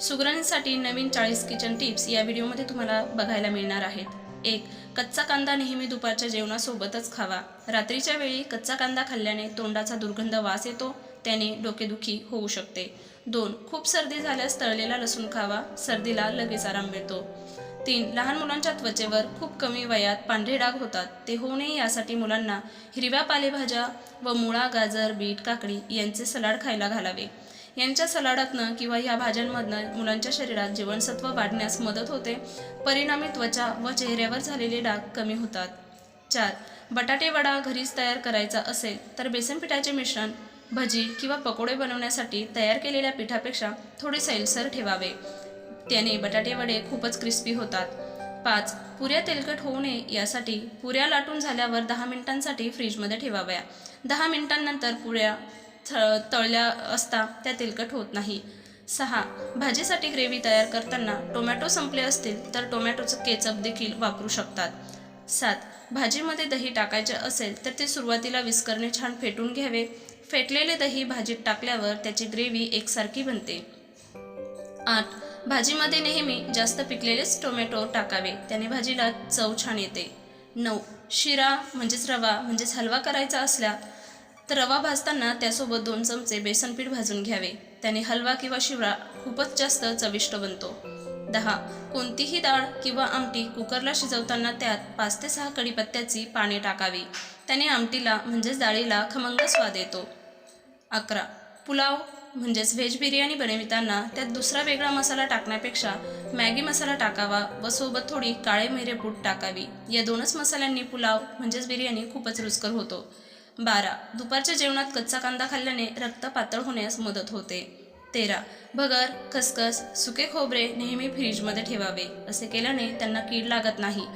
सुगरणीसाठी नवीन चाळीस kitchen tips या व्हिडिओमध्ये तुम्हाला बघायला मिळणार आहेत. एक कच्चा कांदा नेहमी दुपारच्या जेवणासोबतच खावा. रात्रीच्या वेळी कच्चा कांदा खाल्ल्याने तोंडाचा दुर्गंध वास येतो त्याने डोकेदुखी होऊ शकते. दोन खूप सर्दी झाल्यास तळलेला लसूण खावा सर्दीला लगेच आराम मिळतो. तीन लहान मुलांच्या त्वचेवर खूप कमी वयात पांढरे डाग होतात. ते होऊ नये यासाठी मुलांना हिरव्या पालेभाज्या व मुळा गाजर बीट काकडी यांचे सलाड खायला घालावे. यांच्या सलाडातनं किंवा या भाज्यांमधनं मुलांच्या शरीरात जीवनसत्व वाढण्यास मदत होते. परिणामी त्वचा व चेहऱ्यावर झालेले डाग कमी होतात. चार बटाटे वडा घरीच तयार करायचा असेल तर बेसन पिठाचे मिश्रण भजी किंवा पकोडे बनवण्यासाठी तयार केलेल्या पिठापेक्षा थोडे सैलसर ठेवावे. त्याने बटाटे वडे खूपच क्रिस्पी होतात. पाच पुऱ्या तेलकट होऊ नये यासाठी पुऱ्या लाटून झाल्यावर दहा मिनिटांसाठी फ्रीजमध्ये ठेवाव्या. दहा मिनिटांनंतर पुऱ्या थ- तळल्या असता त्या तेलकट होत नाही. सहा. भाजीसाठी ग्रेव्ही तयार करताना टोमॅटो संपले असतील तर टोमॅटोचं केचप देखील वापरू शकतात. सात. भाजीमध्ये दही टाकायचे असेल तर ते सुरुवातीला विस्करणे छान फेटून घ्यावे. फेटलेले दही भाजीत टाकल्यावर त्याची ग्रेव्ही एकसारखी बनते. आठ. भाजीमध्ये नेहमी जास्त पिकलेलेच टोमॅटो टाकावे. त्याने भाजीला चव छान येते. नऊ. शिरा म्हणजेच रवा म्हणजेच हलवा करायचा असला तर रवा भाजताना त्यासोबत दोन चमचे बेसनपीठ भाजून घ्यावे. त्याने हलवा किंवा शिवरा खूपच जास्त चविष्ट बनतो. दहा. कोणतीही डाळ किंवा आमटी कुकरला शिजवताना त्यात पाच ते सहा कढीपत्त्याची पाने टाकावी. त्याने आमटीला म्हणजेच डाळीला खमंग स्वाद येतो. अकरा. पुलाव म्हणजेच व्हेज बिर्याणी बनविताना त्यात दुसरा वेगळा मसाला टाकण्यापेक्षा मॅगी मसाला टाकावा व सोबत थोडी काळे मिरे पूड टाकावी. या दोनच मसाल्यांनी पुलाव म्हणजेच बिर्याणी खूपच रुचकर होतो. बारा. दुपारच्या जेवणात कच्चा कांदा खाल्ल्याने रक्त पातळ होण्यास मदत होते. तेरा. भगर खसखस सुके खोबरे नेहमी फ्रीजमध्ये ठेवावे असे केल्याने त्यांना कीड लागत नाही.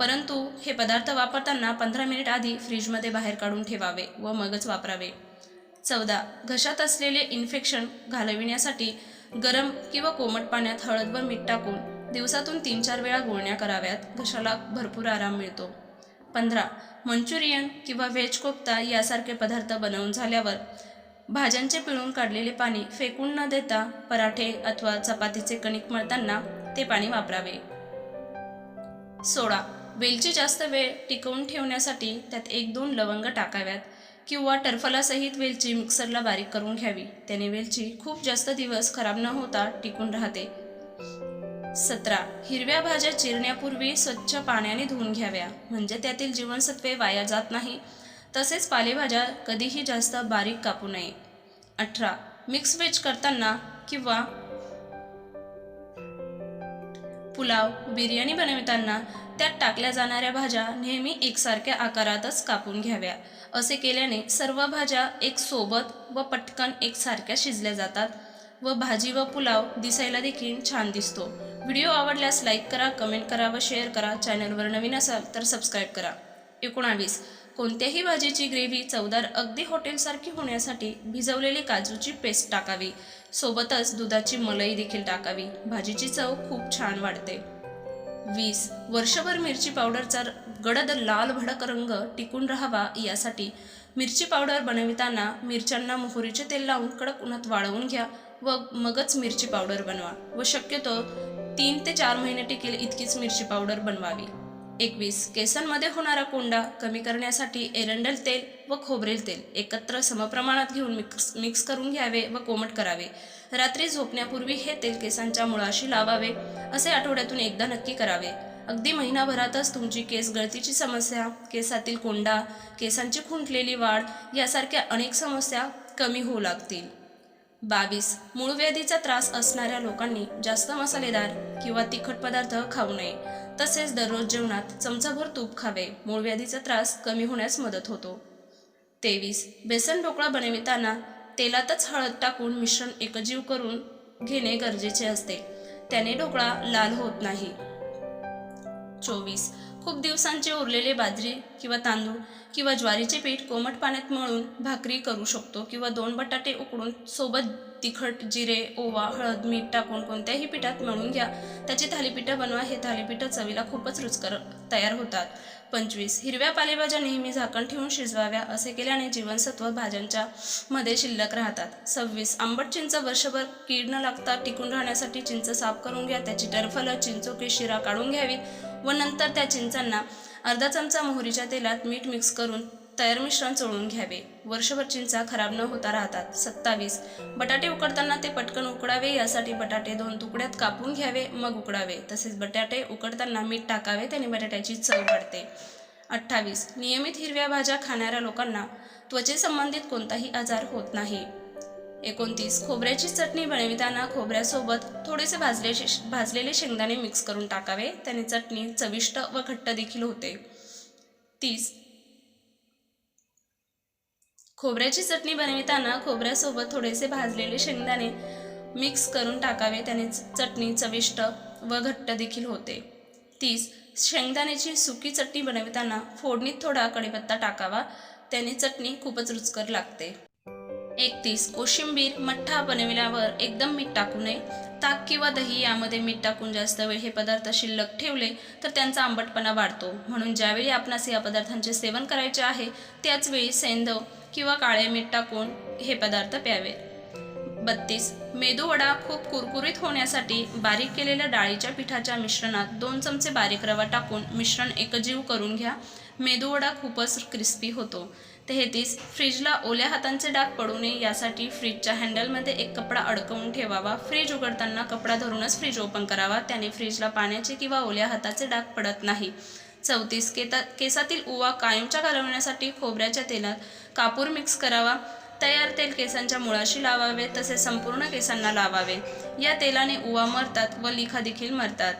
परंतु हे पदार्थ वापरताना पंधरा मिनिट आधी फ्रीजमध्ये बाहेर काढून ठेवावे व मगच वापरावे. चौदा. घशात असलेले इन्फेक्शन घालविण्यासाठी गरम किंवा कोमट पाण्यात हळद व मीठ टाकून दिवसातून तीन चार वेळा गुळण्या कराव्यात. घशाला भरपूर आराम मिळतो. पंधरा मंचुरियन किंवा व्हेज कोफ्ता यासारखे पदार्थ बनवून झाल्यावर भाज्यांचे पिळून काढलेले पाणी फेकून न देता पराठे अथवा चपातीचे कणिक मळताना ते पाणी वापरावे. सोळा वेलची जास्त वेळ टिकवून ठेवण्यासाठी त्यात एक दोन लवंग टाकाव्यात किंवा टरफलासहित वेलची मिक्सरला बारीक करून घ्यावी. त्याने वेलची खूप जास्त दिवस खराब न होता टिकून राहते. सतरा. हिरव्या भाज्या चिरण्यापूर्वी स्वच्छ पाण्याने धुवून घ्याव्या. म्हणजे त्यातील जीवनसत्वे वाया जात नाही. तसेच पालेभाज्या कधीही जास्त बारीक कापू नये. अठरा. मिक्स वेज करताना किंवा पुलाव बिर्याणी बनविताना त्यात टाकल्या जाणाऱ्या भाज्या नेहमी एकसारख्या आकारातच कापून घ्याव्या. असे केल्याने सर्व भाज्या एक सोबत व पटकन एकसारख्या शिजल्या जातात व भाजी व पुलाव दिसायला देखील छान दिसतो. व्हिडिओ आवडल्यास लाईक करा कमेंट करा व शेअर करा. चॅनलवर नवीन असाल तर सबस्क्राईब करा. एकोणावीस. कोणत्याही भाजीची ग्रेव्ही चवदार अगदी हॉटेलसारखी होण्यासाठी भिजवलेली काजूची पेस्ट टाकावी. सोबतच दुधाची मलई देखील टाकावी. भाजीची चव खूप छान वाढते. वीस. वर्षभर मिरची पावडरचा गडद लाल भडक रंग टिकून राहावा यासाठी मिरची पावडर बनविताना मिरच्यांना मोहरीचे तेल लावून कडक उन्हात वाळवून घ्या व मगच मिरची पावडर बनवा व शक्यतो तीन ते चार महिने टिकेल इतकीच मिरची पावडर बनवावी. एकवीस केसांमध्ये होणारा कोंडा कमी करण्यासाठी एरंडल तेल व खोबरेल तेल एकत्र समप्रमाणात घेऊन मिक्स मिक्स करून घ्यावे व कोमट करावे. रात्री झोपण्यापूर्वी हे तेल केसांच्या मुळाशी लावावे असे आठवड्यातून एकदा नक्की करावे. अगदी महिनाभरातच तुमची केस गळतीची समस्या केसातील कोंडा केसांची खुंटलेली वाढ यासारख्या अनेक समस्या कमी होऊ लागतील. बावीस. मूळव्याधीचा त्रास असणाऱ्या लोकांनी जास्त मसालेदार किंवा तिखट पदार्थ खाऊ नये. तसेच दररोज जेवणात चमचाभर तूप खावे. मूळव्याधीचा त्रास कमी होण्यास मदत होतो. तेवीस. बेसन ढोकळा बनविताना तेलातच हळद टाकून मिश्रण एकजीव करून घेणे गरजेचे असते. त्याने ढोकळा लाल होत नाही. चोवीस. खूप दिवसांचे उरलेले बाजरी किंवा तांदूळ किंवा ज्वारीचे पीठ कोमट पाण्यात मळून भाकरी करू शकतो किंवा दोन बटाटे उकडून सोबत तिखट जिरे ओवा हळद मीठ टाकून कोणत्याही पिठात मळून घ्या. त्याची थालीपीठं बनवा. हे थालीपीठं चवीला खूपच रुचकर तयार होतात. पंचवीस. हिरव्या पालेभाज्या नेहमी झाकण ठेवून शिजवाव्या. असे केल्याने जीवनसत्व भाज्यांच्या मध्ये शिल्लक राहतात. सव्वीस. आंबट चिंच वर्षभर कीड न लागता टिकून राहण्यासाठी चिंच साफ करून घ्या. त्याची टरफलं चिंचोके शिरा काढून घ्यावीत व नंतर त्या चिंचांना अर्धा चमचा मोहरीच्या तेलात मीठ मिक्स करून तयार मिश्रण चोळून घ्यावे. वर्षभर चिंचा खराब न होता राहतात. सत्तावीस. बटाटे उकडताना ते पटकन उकडावे यासाठी बटाटे दोन तुकड्यात कापून घ्यावे मग उकडावे. तसेच बटाटे उकडताना मीठ टाकावे त्याने बटाट्याची चव वाढते. अठ्ठावीस. नियमित हिरव्या भाज्या खाणाऱ्या लोकांना त्वचेसंबंधित कोणताही आजार होत नाही. एकोणतीस. खोबऱ्याची चटणी बनविताना खोबऱ्यासोबत थोडेसे भाजले भाजलेले शेंगदाणे मिक्स करून टाकावे. त्याने चटणी चविष्ट व घट्ट देखील होते. तीस. खोबऱ्याची चटणी बनविताना खोबऱ्यासोबत थोडेसे भाजलेले शेंगदाणे मिक्स करून टाकावे. त्याने चटणी चविष्ट व घट्ट देखील होते. तीस. शेंगदाण्याची सुकी चटणी बनविताना फोडणीत थोडा कढीपत्ता टाकावा. त्याने चटणी खूपच रुचकर लागते. एकतीस कोशिंबीर मठ्ठा बनविल्यावर एकदम मीठ टाकू नये. ताक किंवा दही यामध्ये मीठ टाकून जास्त वेळ हे पदार्थ शिल्लक ठेवले तर त्यांचा आंबटपणा वाढतो. म्हणून ज्यावेळी आपणास या पदार्थांचे सेवन करायचे आहे त्याचवेळी सेंधव किंवा काळे मीठ टाकून हे पदार्थ प्यावे. बत्तीस मेदूवडा खूप कुरकुरीत होण्यासाठी बारीक केलेल्या डाळीच्या पिठाच्या मिश्रणात दोन चमचे बारीक रवा टाकून मिश्रण एकजीव करून घ्या. मेदूवडा खूपच क्रिस्पी होतो. तेहतीस फ्रीजला ओल्या हातांचे डाग पडू नये यासाठी फ्रीजच्या हँडलमध्ये एक कपडा अडकवून ठेवावा. फ्रीज उघडताना कपडा धरूनच फ्रीज ओपन करावा. त्याने फ्रीजला पाण्याचे किंवा ओल्या हाताचे डाग पडत नाही. चौतीस केता केसातील उवा कायमच्या घालवण्यासाठी खोबऱ्याच्या तेलात कापूर मिक्स करावा. तयार तेल केसांच्या मुळाशी लावावे तसेच संपूर्ण केसांना लावावे. या तेलाने उवा मरतात व लिखा देखील मरतात.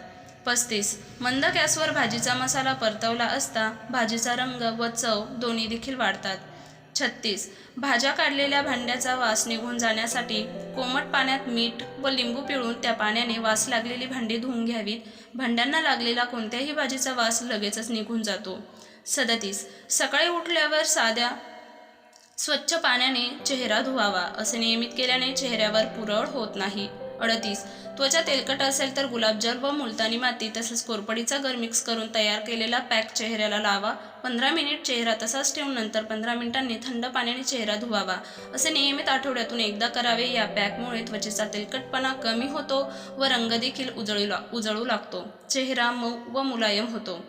पस्तीस. मंद गॅसवर भाजीचा मसाला परतवला असता भाजीचा रंग व चव दोन्ही देखील वाढतात. छत्तीस. भाज्या काढलेल्या भांड्याचा वास निघून जाण्यासाठी कोमट पाण्यात मीठ व लिंबू पिळून त्या पाण्याने वास लागलेली भांडी धुवून घ्यावीत. भांड्यांना लागलेला कोणत्याही भाजीचा वास लगेचच निघून जातो. सदतीस. सकाळी उठल्यावर साध्या स्वच्छ पाण्याने चेहरा धुवावा असे नियमित केल्याने चेहऱ्यावर पुरळ होत नाही. अडतीस. त्वचा तेलकट असेल तर गुलाबजल व मुलतानी माती तसेच कोरपडीचा गर मिक्स करून तयार केलेला पॅक चेहऱ्याला लावा. पंधरा मिनिट चेहरा तसाच ठेवून नंतर पंधरा मिनिटांनी थंड पाण्याने चेहरा धुवावा. असे नियमित आठवड्यातून एकदा करावे. या पॅकमुळे त्वचेचा तेलकटपणा कमी होतो व रंग देखील उजळू ला उजळू लागतो. चेहरा मऊ व मुलायम होतो.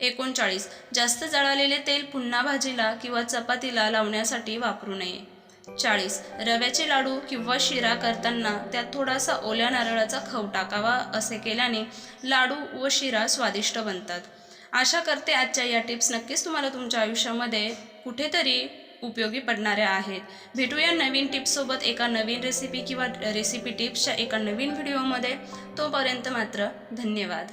एकोणचाळीस. जास्त जळालेले तेल पुन्हा भाजीला किंवा चपातीला लावण्यासाठी वापरू नये. चाळीस. रव्याचे लाडू किंवा शिरा करताना त्यात थोडासा ओल्या नारळाचा खव टाकावा असे केल्याने लाडू व शिरा स्वादिष्ट बनतात. आशा करते आजच्या या टिप्स नक्कीच तुम्हाला तुमच्या आयुष्यामध्ये कुठेतरी उपयोगी पडणाऱ्या आहेत. भेटूया नवीन टिप्ससोबत एका नवीन रेसिपी किंवा रेसिपी टिप्सच्या एका नवीन व्हिडिओमध्ये तोपर्यंत मात्र धन्यवाद.